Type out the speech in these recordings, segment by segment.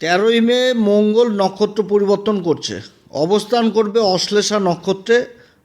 তেরোই মে মঙ্গল নক্ষত্র পরিবর্তন করছে। অবস্থান করবে অশ্লেষা নক্ষত্রে।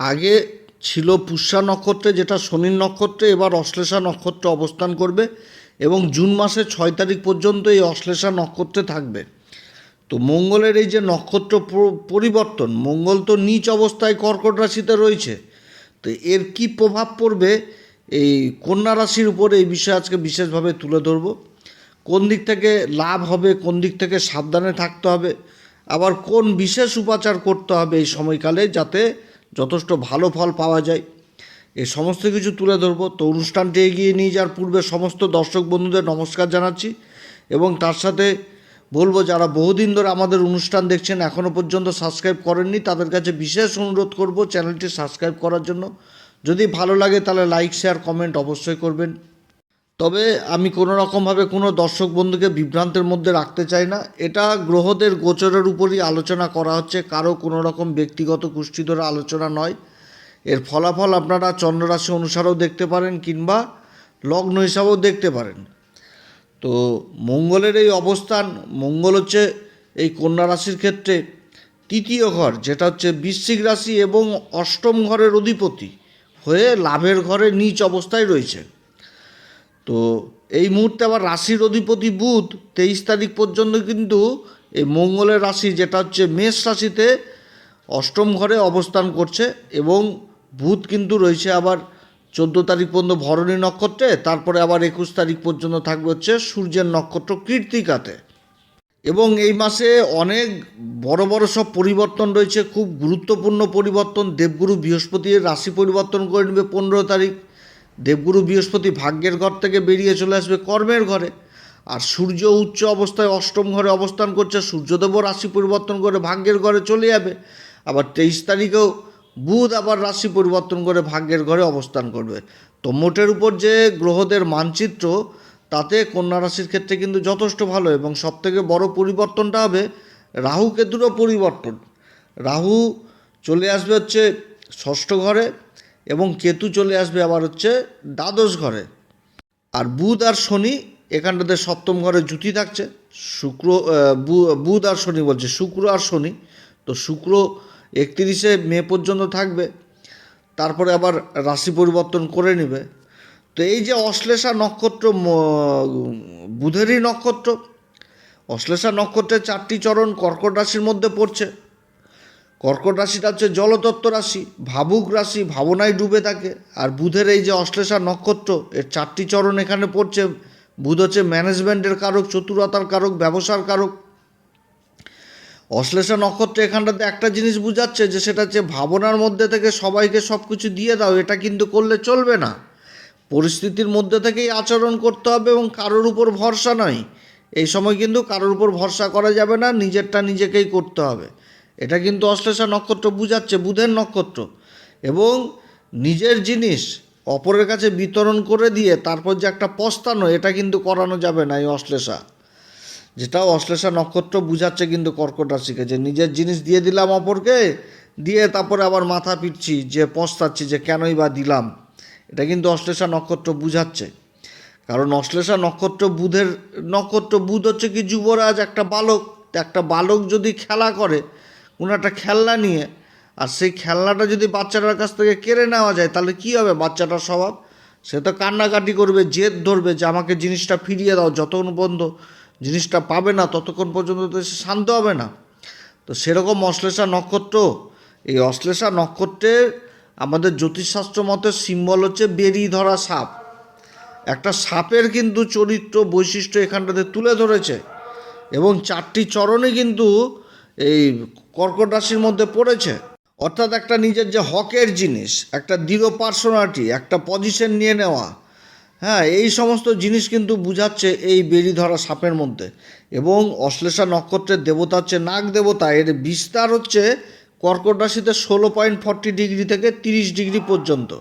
আগে ছিল পুষ্যা নক্ষত্রে, যেটা শনির নক্ষত্রে, এবার অশ্লেষা নক্ষত্রে অবস্থান করবে এবং জুন মাসের ছয় তারিখ পর্যন্ত এই অশ্লেষা নক্ষত্রে থাকবে। তো মঙ্গলের এই যে নক্ষত্র পরিবর্তন, মঙ্গল তো নিচ অবস্থায় কর্কট রাশিতে রয়েছে। তো এর কি প্রভাব পড়বে? এই কন্যা রাশির উপরে এই বিষয়ে আজকে বিশেষভাবে তুলে ধরব। কোন দিক থেকে লাভ হবে, কোন দিক থেকে সাবধানে থাকতে হবে, আবার কোন বিশেষ উপাচার করতে হবে এই সময়কালে যাতে যথেষ্ট ভালো ফল পাওয়া যায়। এই সমস্ত কিছু তুলে ধরবো। তো অনুষ্ঠানটি এগিয়ে নিয়ে যাওয়ার পূর্বে সমস্ত দর্শক বন্ধুদের নমস্কার জানাচ্ছি এবং তার সাথে বলব, যারা বহুদিন ধরে আমাদের অনুষ্ঠান দেখছেন এখনও পর্যন্ত সাবস্ক্রাইব করেননি, তাদের কাছে বিশেষ অনুরোধ করব চ্যানেলটি সাবস্ক্রাইব করার জন্য। যদি ভালো লাগে তাহলে লাইক, শেয়ার, কমেন্ট অবশ্যই করবেন। তবে আমি কোনো রকমভাবে কোনো দর্শক বন্ধুকে বিভ্রান্তের মধ্যে রাখতে চাই না। এটা গ্রহদের গোচরের উপরই আলোচনা করা হচ্ছে, কারও কোনো রকম ব্যক্তিগত কুষ্টি ধরে আলোচনা নয়। এর ফলাফল আপনারা চন্দ্ররাশি অনুসারেও দেখতে পারেন কিংবা লগ্ন হিসাবেও দেখতে পারেন। তো মঙ্গলের এই অবস্থান, মঙ্গল হচ্ছে এই কন্যা রাশির ক্ষেত্রে তৃতীয় ঘর, যেটা হচ্ছে বৃশ্চিক রাশি এবং অষ্টম ঘরের অধিপতি হয়ে লাভের ঘরে নিচ অবস্থায় রয়েছে। তো এই মুহূর্তে আবার রাশির অধিপতি বুধ তেইশ তারিখ পর্যন্ত কিন্তু এই মঙ্গলের রাশি, যেটা হচ্ছে মেষ রাশিতে অষ্টম ঘরে অবস্থান করছে এবং বুধ কিন্তু রয়েছে আবার চোদ্দ তারিখ পর্যন্ত ভরণী নক্ষত্রে, তারপরে আবার একুশ তারিখ পর্যন্ত থাকবে হচ্ছে সূর্যের নক্ষত্র কীর্তিকাতে। এবং এই মাসে অনেক বড় বড় সব পরিবর্তন রয়েছে, খুব গুরুত্বপূর্ণ পরিবর্তন, দেবগুরু বৃহস্পতির রাশি পরিবর্তন করে নেবে পনেরো তারিখ। দেবগুরু বৃহস্পতি ভাগ্যের ঘর থেকে বেরিয়ে চলে আসবে কর্মের ঘরে। আর সূর্য উচ্চ অবস্থায় অষ্টম ঘরে অবস্থান করছে, সূর্যদেবও রাশি পরিবর্তন করে ভাগ্যের ঘরে চলে যাবে। আবার তেইশ তারিখেও বুধ আবার রাশি পরিবর্তন করে ভাগ্যের ঘরে অবস্থান করবে। তো মোটের উপর যে গ্রহদের মানচিত্র, তাতে কন্যা রাশির ক্ষেত্রে কিন্তু যথেষ্ট ভালো এবং সবথেকে বড় পরিবর্তনটা হবে রাহু কেতুরও পরিবর্তন। রাহু চলে আসবে হচ্ছে ষষ্ঠ ঘরে এবং কেতু চলে আসবে আবার হচ্ছে দ্বাদশ ঘরে। আর বুধ আর শনি, এখানটাতে সপ্তম ঘরে জুতি থাকছে। শুক্র বুধ আর শনি বলছে, শুক্র আর শনি। তো শুক্র একত্রিশে মে পর্যন্ত থাকবে। তারপরে আবার রাশি পরিবর্তন করে নেবে। তো এই যে অশ্লেষা নক্ষত্র বুধেরই নক্ষত্র, অশ্লেষা নক্ষত্রের চারটি চরণ কর্কট রাশির মধ্যে পড়ছে। কর্কট রাশিটা হচ্ছে জলতত্ত্ব রাশি, ভাবুক রাশি, ভাবনায় ডুবে থাকে। আর বুধের এই যে অশ্লেষা নক্ষত্র, এর চারটি চরণ এখানে পড়ছে। বুধ হচ্ছে ম্যানেজমেন্টের কারক, চতুরতার কারক, ব্যবসার কারক। অশ্লেষা নক্ষত্র এখানটাতে একটা জিনিস বুঝাচ্ছে যে সেটা হচ্ছে ভাবনার মধ্যে থেকে সবাইকে সব কিছু দিয়ে দাও, এটা কিন্তু করলে চলবে না। পরিস্থিতির মধ্যে থেকেই আচরণ করতে হবে এবং কারোর উপর ভরসা নয়। এই সময় কিন্তু কারোর উপর ভরসা করা যাবে না, নিজেরটা নিজেকেই করতে হবে। এটা কিন্তু অশ্লেষা নক্ষত্র বুঝাচ্ছে, বুধের নক্ষত্র। এবং নিজের জিনিস অপরের কাছে বিতরণ করে দিয়ে তারপর যে একটা পস্তানো, এটা কিন্তু করানো যাবে না এই অশ্লেষা। যেটাও অশ্লেষা নক্ষত্র বুঝাচ্ছে কিন্তু কর্কট রাশিকে যে নিজের জিনিস দিয়ে দিলাম অপরকে, দিয়ে তারপরে আবার মাথা পিটছি, যে পস্তাচ্ছি, যে কেনই বা দিলাম। এটা কিন্তু অশ্লেষা নক্ষত্র বুঝাচ্ছে। কারণ অশ্লেষা নক্ষত্র বুধের, নক্ষত্র বুধ হচ্ছে কি যুবরাজ, একটা বালক। একটা বালক যদি খেলা করে কোনো একটা খেলনা নিয়ে, আর সেই খেলনাটা যদি বাচ্চাটার কাছ থেকে কেড়ে নেওয়া যায়, তাহলে কী হবে বাচ্চাটার স্বভাব? সে তো কান্নাকাটি করবে, জেদ ধরবে যে আমাকে জিনিসটা ফিরিয়ে দাও, যতক্ষণ পর্যন্ত জিনিসটা পাবে না, ততক্ষণ পর্যন্ত তো সে শান্ত হবে না। তো সেরকম অশ্লেষা নক্ষত্র, এই অশ্লেষা নক্ষত্রের আমাদের জ্যোতিষশাস্ত্র মতে সিম্বল হচ্ছে বেরি ধরা সাপ। একটা সাপের কিন্তু চরিত্র বৈশিষ্ট্য এখানটাতে তুলে ধরেছে, এবং চারটি চরণে কিন্তু এই কর্কট রাশির মধ্যে পড়েছে। অর্থাৎ একটা নিজের যে হকের জিনিস, একটা দৃঢ় পার্সোনালিটি একটা পজিশন নিয়ে নেওয়া হ্যাঁ এই সমস্ত জিনিস কিন্তু বুঝাচ্ছে এই বেরি ধরা সাপের মধ্যে। এবং অশ্লেষা নক্ষত্রের দেবতা হচ্ছে নাগ দেবতা, এর বিস্তার হচ্ছে কর্কট রাশিতে ষোলো পয়েন্ট ফর্টি ডিগ্রি থেকে তিরিশ ডিগ্রি পর্যন্ত।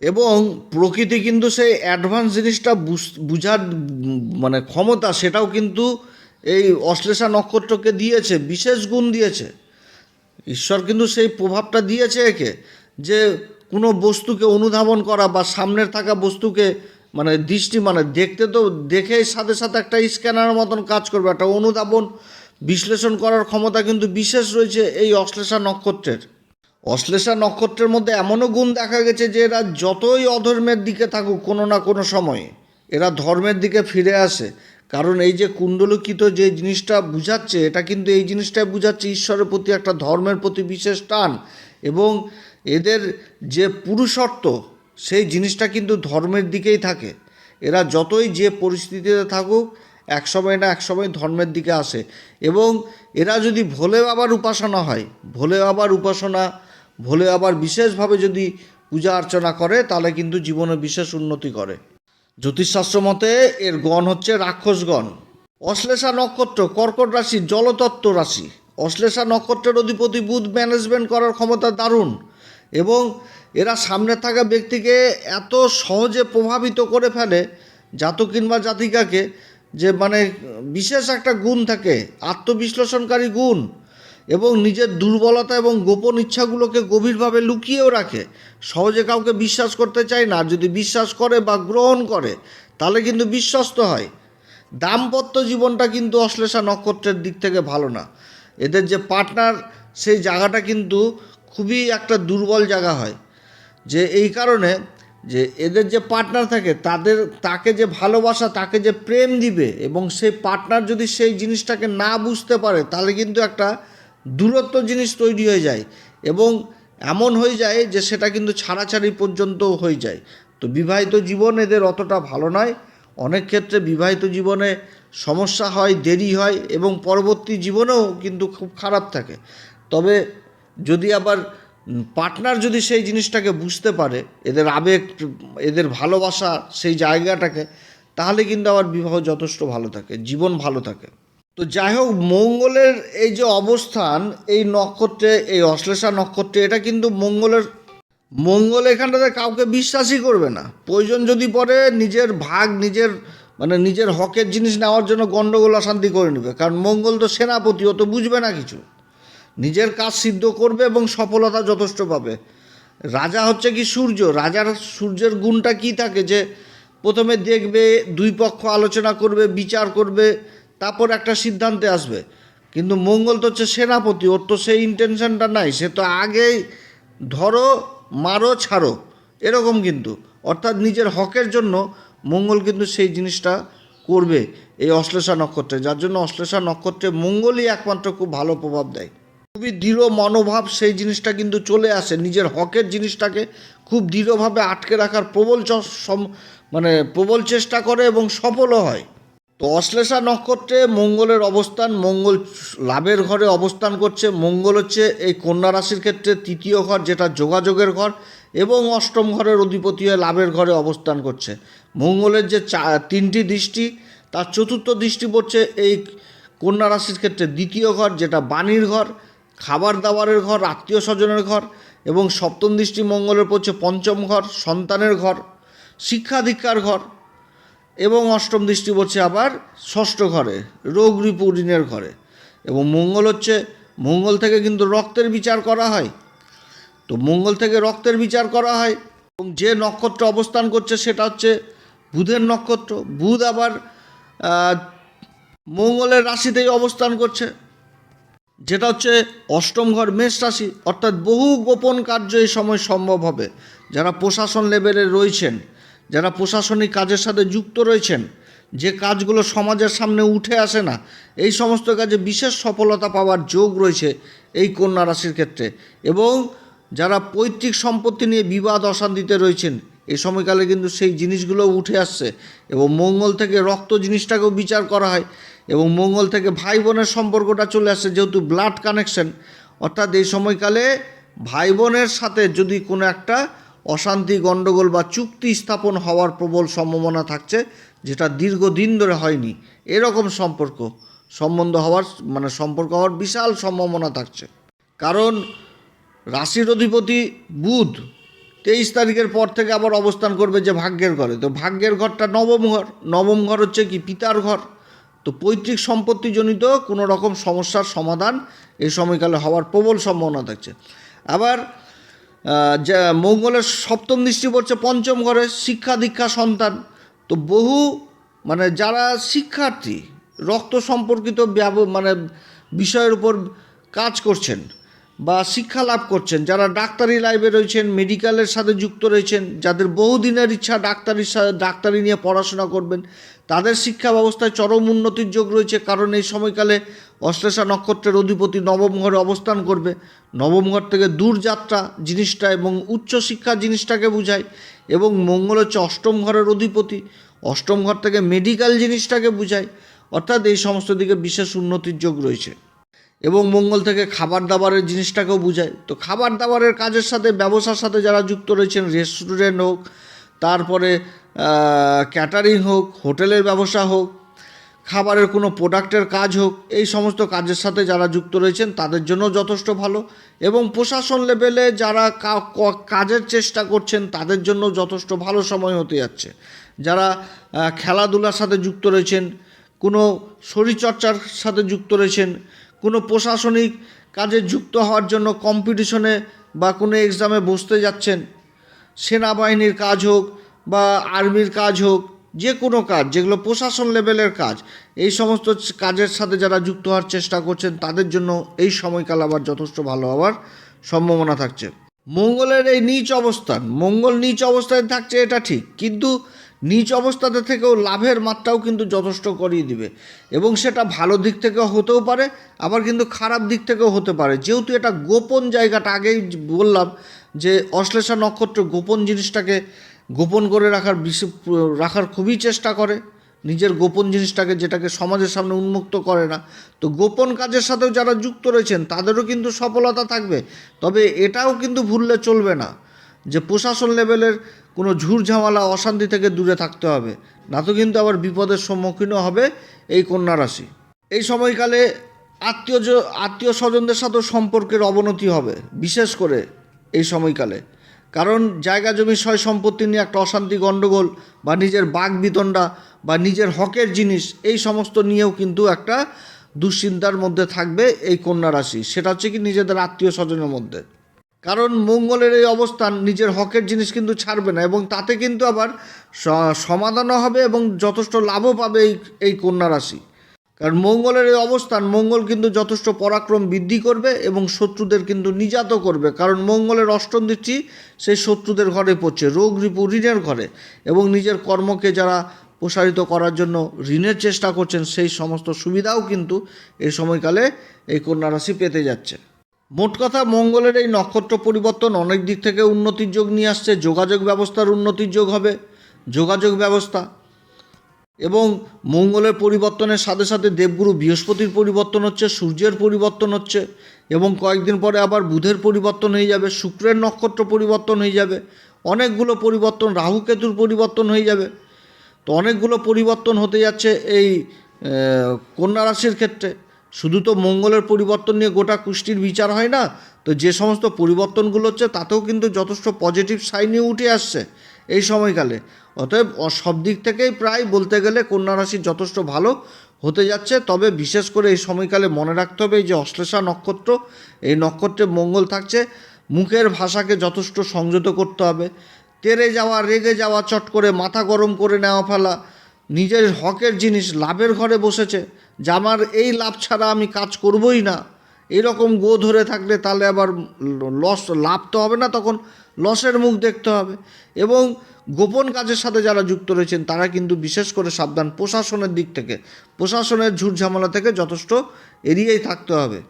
এবং প্রকৃতি কিন্তু সেই অ্যাডভান্স জিনিসটা বুঝ- বুঝার মানে ক্ষমতা, সেটাও কিন্তু এই অশ্লেষা নক্ষত্রকে দিয়েছে, বিশেষ গুণ দিয়েছে। ঈশ্বর কিন্তু সেই প্রভাবটা দিয়েছে একে, যে কোনো বস্তুকে অনুধাবন করা বা সামনের থাকা বস্তুকে মানে দৃষ্টি মানে দেখতে তো দেখে সাথে সাথে একটা স্ক্যানারের মতন কাজ করবে, একটা অনুধাবন বিশ্লেষণ করার ক্ষমতা কিন্তু বিশেষ রয়েছে এই অশ্লেষা নক্ষত্রের। অশ্লেষা নক্ষত্রের মধ্যে এমনও গুণ দেখা গেছে যে এরা যতই অধর্মের দিকে থাকুক কোনো না কোনো সময়ে, এরা ধর্মের দিকে ফিরে আসে কারণ এই যে কুণ্ডলিখিত যে জিনিসটা বুঝাচ্ছে, এটা কিন্তু এই জিনিসটাই বুঝাচ্ছে ঈশ্বরের প্রতি একটা ধর্মের প্রতি বিশেষ টান এবং এদের যে পুরুষত্ব, সেই জিনিসটা কিন্তু ধর্মের দিকেই থাকে। এরা যতই যে পরিস্থিতিতে থাকুক, একসময় না এক সময় ধর্মের দিকে আসে এবং এরা যদি ভোলে বাবার উপাসনা হয় ভোলে বাবার উপাসনা ভোলে বাবার বিশেষভাবে যদি পূজা অর্চনা করে, তাহলে কিন্তু জীবনে বিশেষ উন্নতি করে। জ্যোতিষশাস্ত্র মতে এর গণ হচ্ছে রাক্ষসগণ। অশ্লেষা নক্ষত্র, কর্কট রাশি, জলতত্ত্ব রাশি। অশ্লেষা নক্ষত্রের অধিপতি বুধ ম্যানেজমেন্ট করার ক্ষমতা দারুণ এবং এরা সামনে থাকা ব্যক্তিকে এত সহজে প্রভাবিত করে ফেলে, জাতক কিংবা জাতিকাকে, যে মানে বিশেষ একটা গুণ থাকে, আত্মবিশ্লেষণকারী গুণ। এবং নিজের দুর্বলতা এবং গোপন ইচ্ছাগুলোকে গভীরভাবে লুকিয়েও রাখে। সহজে কাউকে বিশ্বাস করতে চায় না। যদি বিশ্বাস করে বা গ্রহণ করে, তাহলে কিন্তু বিশ্বস্ত হয়। দাম্পত্য জীবনটা কিন্তু অশ্লেষা নক্ষত্রের দিক থেকে ভালো না। এদের যে পার্টনার সেই জায়গাটা কিন্তু খুবই একটা দুর্বল জায়গা হয়। যে এই কারণে যে এদের যে পার্টনার থাকে, তাদের, তাকে যে ভালোবাসা, তাকে যে প্রেম দিবে এবং সেই পার্টনার যদি সেই জিনিসটাকে না বুঝতে পারে, তাহলে কিন্তু একটা দূরত্ব জিনিস তৈরি হয়ে যায় এবং এমন হয়ে যায় যে সেটা কিন্তু ছাড়াছাড়ি পর্যন্ত হয়ে যায়। তো বিবাহিত জীবন এদের অতটা ভালো নয়। অনেক ক্ষেত্রে বিবাহিত জীবনে সমস্যা হয়, দেরি হয় এবং পরবর্তী জীবনেও কিন্তু খুব খারাপ থাকে। তবে যদি আবার পার্টনার যদি সেই জিনিসটাকে বুঝতে পারে, এদের আবেগ, এদের ভালোবাসা সেই জায়গাটাকে, তাহলে কিন্তু আবার বিবাহ যথেষ্ট ভালো থাকে, জীবন ভালো থাকে। তো যাই হোক মঙ্গলের এই যে অবস্থান, এই নক্ষত্রে, এই অশ্লেষা নক্ষত্রে, এটা কিন্তু মঙ্গলের, মঙ্গল এখানটাতে কাউকে বিশ্বাসই করবে না। প্রয়োজন যদি পরে নিজের ভাগ, নিজের মানে নিজের হকের জিনিস নেওয়ার জন্য গণ্ডগোল অশান্তি করে নেবে। কারণ মঙ্গল তো সেনাপতি, ও তো বুঝবে না কিছু। নিজের কাজ সিদ্ধ করবে এবং সফলতা যথেষ্ট পাবে। রাজা হচ্ছে কি সূর্য? রাজার সূর্যের গুণটা কি থাকে? যে প্রথমে দেখবে, দুই পক্ষ আলোচনা করবে, বিচার করবে তারপর একটা সিদ্ধান্তে আসবে। কিন্তু মঙ্গল তো হচ্ছে সেনাপতি, ওর তো সেই ইন্টেনশনটা নাই। সে তো আগেই ধরো, মারো, ছাড়ো, এরকম কিন্তু। অর্থাৎ নিজের হকের জন্য মঙ্গল কিন্তু সেই জিনিসটা করবে এই অশ্লেষা নক্ষত্রে। যার জন্য অশ্লেষা নক্ষত্রে মঙ্গলই একমাত্র খুব ভালো প্রভাব দেয়। খুবই দৃঢ় মনোভাব সেই জিনিসটা কিন্তু চলে আসে। নিজের হকের জিনিসটাকে খুব দৃঢ়ভাবে আটকে রাখার প্রবল মানে প্রবল চেষ্টা করে এবং সফলও হয়। তো অশ্লেষা নক্ষত্রে মঙ্গলের অবস্থান, মঙ্গল লাভের ঘরে অবস্থান করছে। মঙ্গল হচ্ছে এই কন্যা রাশির ক্ষেত্রে তৃতীয় ঘর, যেটা যোগাযোগের ঘর, এবং অষ্টম ঘরের অধিপতি হয়ে লাভের ঘরে অবস্থান করছে। মঙ্গলের যে চা, তিনটি দৃষ্টি, তার চতুর্থ দৃষ্টি পড়ছে এই কন্যা রাশির ক্ষেত্রে দ্বিতীয় ঘর, যেটা বাণীর ঘর, খাবার দাবারের ঘর, আত্মীয় স্বজনের ঘর, এবং সপ্তম দৃষ্টি মঙ্গলের পড়ছে পঞ্চম ঘর, সন্তানের ঘর শিক্ষা দীক্ষার ঘর এবং অষ্টম দৃষ্টি পড়ছে আবার ষষ্ঠ ঘরে, রোগ রিপু ঋণের ঘরে। এবং মঙ্গল হচ্ছে, মঙ্গল থেকে কিন্তু রক্তের বিচার করা হয়। তো মঙ্গল থেকে রক্তের বিচার করা হয় এবং যে নক্ষত্র অবস্থান করছে সেটা হচ্ছে বুধের নক্ষত্র। বুধ আবার মঙ্গলের রাশিতেই অবস্থান করছে। যেটা হচ্ছে অষ্টম ঘর মেষ রাশি, অর্থাৎ বহু গোপন কার্য এই সময় সম্ভব হবে। যারা প্রশাসন লেভেলে রয়েছেন যারা প্রশাসনিক কাজের সাথে যুক্ত রয়েছেন, যে কাজগুলো সমাজের সামনে উঠে আসে না, এই সমস্ত কাজে বিশেষ সফলতা পাওয়ার যোগ রয়েছে এই কন্যা রাশির ক্ষেত্রে। এবং যারা পৈতৃক সম্পত্তি নিয়ে বিবাদ অশান্তিতে রয়েছেন এই সময়কালে কিন্তু সেই জিনিসগুলো উঠে আসছে এবং মঙ্গল থেকে রক্ত জিনিসটাকেও বিচার করা হয় এবং মঙ্গল থেকে ভাই বোনের সম্পর্কটা চলে আসছে, যেহেতু ব্লাড কানেকশন অর্থাৎ এই সময়কালে ভাই বোনের সাথে যদি কোনো একটা অশান্তি, গণ্ডগোল বা চুক্তি স্থাপন হওয়ার প্রবল সম্ভাবনা থাকছে, যেটা দীর্ঘদিন ধরে হয়নি। এরকম সম্পর্ক, সম্বন্ধ হওয়ার মানে সম্পর্ক হওয়ার বিশাল সম্ভাবনা থাকছে। কারণ, রাশির অধিপতি বুধ তেইশ তারিখের পর থেকে আবার অবস্থান করবে যে ভাগ্যের ঘরে। তো ভাগ্যের ঘরটা নবম ঘর নবম ঘর হচ্ছে কি পিতার ঘর। তো পৈতৃক সম্পত্তিজনিত কোনো রকম সমস্যার সমাধান এই সময়কালে হওয়ার প্রবল সম্ভাবনা থাকছে। আবার যে মঙ্গলের সপ্তম দৃষ্টি পড়ছে পঞ্চম ঘরে শিক্ষা দীক্ষা সন্তান। তো বহু মানে যারা শিক্ষার্থী, রক্ত সম্পর্কিত মানে বিষয়ের উপর কাজ করছেন বা শিক্ষা লাভ করছেন, যারা ডাক্তারি লাইভে রয়েছেন মেডিকেলের সাথে যুক্ত রয়েছেন, যাদের বহুদিনের ইচ্ছা ডাক্তারির সাথে ডাক্তারি নিয়ে পড়াশোনা করবেন তাদের শিক্ষা ব্যবস্থায় চরম উন্নতির যোগ রয়েছে কারণ এই সময়কালে অশ্লেষা নক্ষত্রের অধিপতি নবম ঘরে অবস্থান করবে। নবম ঘর থেকে দূরযাত্রা জিনিসটা এবং উচ্চশিক্ষা জিনিসটাকে বোঝায় এবং মঙ্গল হচ্ছে অষ্টম ঘরের অধিপতি। অষ্টম ঘর থেকে মেডিকেল জিনিসটাকে বোঝায়। অর্থাৎ এই সমস্ত দিকে বিশেষ উন্নতির যোগ রয়েছে। এবং মঙ্গল থেকে খাবার দাবারের জিনিসটাকেও বোঝায়। তো খাবার দাবারের কাজের সাথে ব্যবসার সাথে যারা যুক্ত রয়েছেন রেস্টুরেন্ট হোক, তারপরে ক্যাটারিং হোক, হোটেলের ব্যবসা হোক, খাবারের কোনো প্রোডাক্টের কাজ হোক, এই সমস্ত কাজের সাথে যারা যুক্ত রয়েছেন তাদের জন্য যথেষ্ট ভালো এবং প্রশাসন লেভেলে যারা কাজের চেষ্টা করছেন তাদের জন্য যথেষ্ট ভালো সময় হতে যাচ্ছে। যারা খেলাধুলার সাথে যুক্ত রয়েছেন, কোনো শরীরচর্চার সাথে যুক্ত রয়েছেন, কোনো প্রশাসনিক কাজে যুক্ত হওয়ার জন্য কম্পিটিশনে বা কোনো এক্সামে বসতে যাচ্ছেন, সেনাবাহিনীর কাজ হোক বা আর্মির কাজ হোক, যে কোনো কাজ, যেগুলো প্রশাসন লেভেলের কাজ, এই সমস্ত কাজের সাথে যারা যুক্ত হওয়ার চেষ্টা করছেন, তাদের জন্য এই সময়কাল আবার যথেষ্ট ভালো হওয়ার সম্ভাবনা থাকছে। মঙ্গলের এই নিচ অবস্থান, মঙ্গল নিচ অবস্থায় থাকছে এটা ঠিক, কিন্তু নিচ অবস্থাতে থেকেও লাভের মাত্রাও কিন্তু যথেষ্ট করিয়ে দিবে। এবং সেটা ভালো দিক থেকেও হতেও পারে, আবার কিন্তু খারাপ দিক থেকেও হতে পারে। যেহেতু এটা গোপন জায়গাটা আগেই বললাম যে অশ্লেষা নক্ষত্র গোপন জিনিসটাকে গোপন করে রাখার বিশেষ রাখার খুবই চেষ্টা করে। নিজের গোপন জিনিসটাকে যেটাকে সমাজের সামনে উন্মুক্ত করে না। তো গোপন কাজের সাথেও যারা যুক্ত রয়েছেন, তাদেরও কিন্তু সফলতা থাকবে। তবে এটাও কিন্তু ভুললে চলবে না যে প্রশাসন লেভেলের কোনো ঝামেলা, অশান্তি থেকে দূরে থাকতে হবে। না তো কিন্তু আবার বিপদের সম্মুখীনও হবে এই কন্যা রাশি। এই সময়কালে আত্মীয় আত্মীয় স্বজনদের সাথেও সম্পর্কের অবনতি হবে, বিশেষ করে এই সময়কালে। কারণ জায়গা জমি সয় সম্পত্তি নিয়ে একটা অশান্তি, গণ্ডগোল বা নিজের বাঘ বিতণ্ডা বা নিজের হকের জিনিস, এই সমস্ত নিয়েও কিন্তু একটা দুশ্চিন্তার মধ্যে থাকবে এই কন্যা রাশি। সেটা হচ্ছে কি নিজেদের আত্মীয় স্বজনের মধ্যে। কারণ মঙ্গলের এই অবস্থান নিজের হকের জিনিস কিন্তু ছাড়বে না এবং তাতে কিন্তু আবার সমাধানও হবে এবং যথেষ্ট লাভও পাবে এই এই কন্যা রাশি। কারণ মঙ্গলের এই অবস্থান, মঙ্গল কিন্তু যথেষ্ট পরাক্রম বৃদ্ধি করবে এবং শত্রুদের কিন্তু নিজাত করবে। কারণ মঙ্গলের অষ্টম দৃষ্টি সেই শত্রুদের ঘরে পড়ছে, রোগ রিপু ঋণের ঘরে এবং নিজের কর্মকে যারা প্রসারিত করার জন্য ঋণের চেষ্টা করছেন, সেই সমস্ত সুবিধাও কিন্তু এই সময়কালে এই কন্যা রাশি পেতে যাচ্ছে। মোট কথা, মঙ্গলের এই নক্ষত্র পরিবর্তন অনেক দিক থেকে উন্নতির যোগ নিয়ে আসছে, যোগাযোগ ব্যবস্থার উন্নতির যোগ হবে, যোগাযোগ ব্যবস্থা এবং মঙ্গলের পরিবর্তনের সাথে সাথে দেবগুরু বৃহস্পতির পরিবর্তন হচ্ছে, সূর্যের পরিবর্তন হচ্ছে এবং কয়েকদিন পরে আবার বুধের পরিবর্তন হয়ে যাবে, শুক্রের নক্ষত্র পরিবর্তন হয়ে যাবে, অনেকগুলো পরিবর্তন রাহু কেতুর পরিবর্তন হয়ে যাবে। তো অনেকগুলো পরিবর্তন হতে যাচ্ছে এই কন্যা রাশির ক্ষেত্রে। শুধু তো মঙ্গলের পরিবর্তন নিয়ে গোটা কুষ্টির বিচার হয় না, তো যে সমস্ত পরিবর্তনগুলো হচ্ছে তাতেও কিন্তু যথেষ্ট পজিটিভ সাইনই উঠে আসছে। এই সময়কালে। অতএব সব দিক থেকেই প্রায় বলতে গেলে কন্যা রাশি যথেষ্ট ভালো হতে যাচ্ছে। তবে বিশেষ করে এই সময়কালে মনে রাখতে হবে এই যে অশ্লেষা নক্ষত্র, এই নক্ষত্রে মঙ্গল থাকছে। মুখের ভাষাকে যথেষ্ট সংযত করতে হবে। তেরে যাওয়া, রেগে যাওয়া, চট করে মাথা গরম করে নেওয়া ফেলা, নিজের হকের জিনিস লাভের ঘরে বসেছে। যে আমার এই লাভ ছাড়া আমি কাজ করবই না। এরকম গো ধরে থাকলে তাহলে আবার লস, লাভ তো হবে না তখন। লসের মুখ দেখতে হবে। এবং গোপন কাজের সাথে যারা যুক্ত রয়েছেন, তারা কিন্তু বিশেষ করে সাবধান প্রশাসনের দিক থেকে, প্রশাসনের ঝুট ঝামেলা থেকে যথেষ্ট এড়িয়েই থাকতে হবে।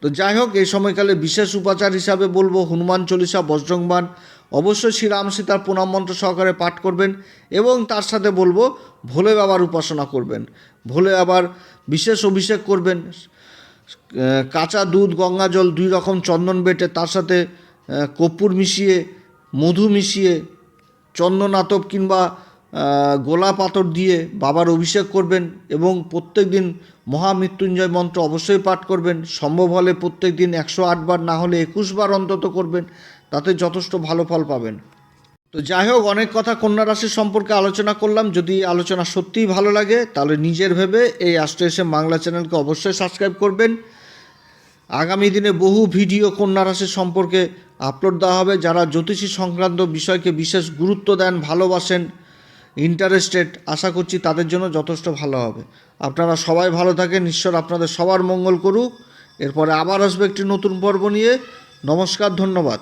তো যাই হোক, এই সময়কালে বিশেষ উপাচার হিসাবে বলব, হনুমান চল্লিশা বজ্রংবান অবশ্যই শ্রীরাম সীতার প্রণাম মন্ত্র সহকারে পাঠ করবেন এবং তার সাথে বলব, ভোলে বাবার উপাসনা করবেন। ভোলে আবার বিশেষ অভিষেক করবেন। কাঁচা দুধ, গঙ্গা জল, দুই রকম চন্দন বেটে তার সাথে কর্পূর মিশিয়ে মধু মিশিয়ে চন্দন কিংবা আহ, গোলা পাথর দিয়ে বাবার অভিষেক করবেন এবং প্রত্যেক দিন মহামৃত্যুঞ্জয় মন্ত্র অবশ্যই পাঠ করবেন। সম্ভব হলে প্রত্যেক দিন একশো আটবার না হলে একুশবার অন্তত করবেন। তাতে যথেষ্ট ভালো ফল পাবেন। তো যাই হোক অনেক কথা কন্যা রাশির সম্পর্কে আলোচনা করলাম। যদি আলোচনা সত্যিই ভালো লাগে তাহলে নিজের ভেবে এই এসে বাংলা চ্যানেলকে অবশ্যই সাবস্ক্রাইব করবেন। আগামী দিনে বহু ভিডিও কন্যা রাশি সম্পর্কে আপলোড দেওয়া হবে। যারা জ্যোতিষী সংক্রান্ত বিষয়কে বিশেষ গুরুত্ব দেন, ভালোবাসেন ইন্টারেস্টেড আশা করছি তাদের জন্য যথেষ্ট ভালো হবে। আপনারা সবাই ভালো থাকেন। ঈশ্বর আপনাদের সবার মঙ্গল করুক। এরপরে আবার আসবে একটি নতুন পর্ব নিয়ে। নমস্কার, ধন্যবাদ।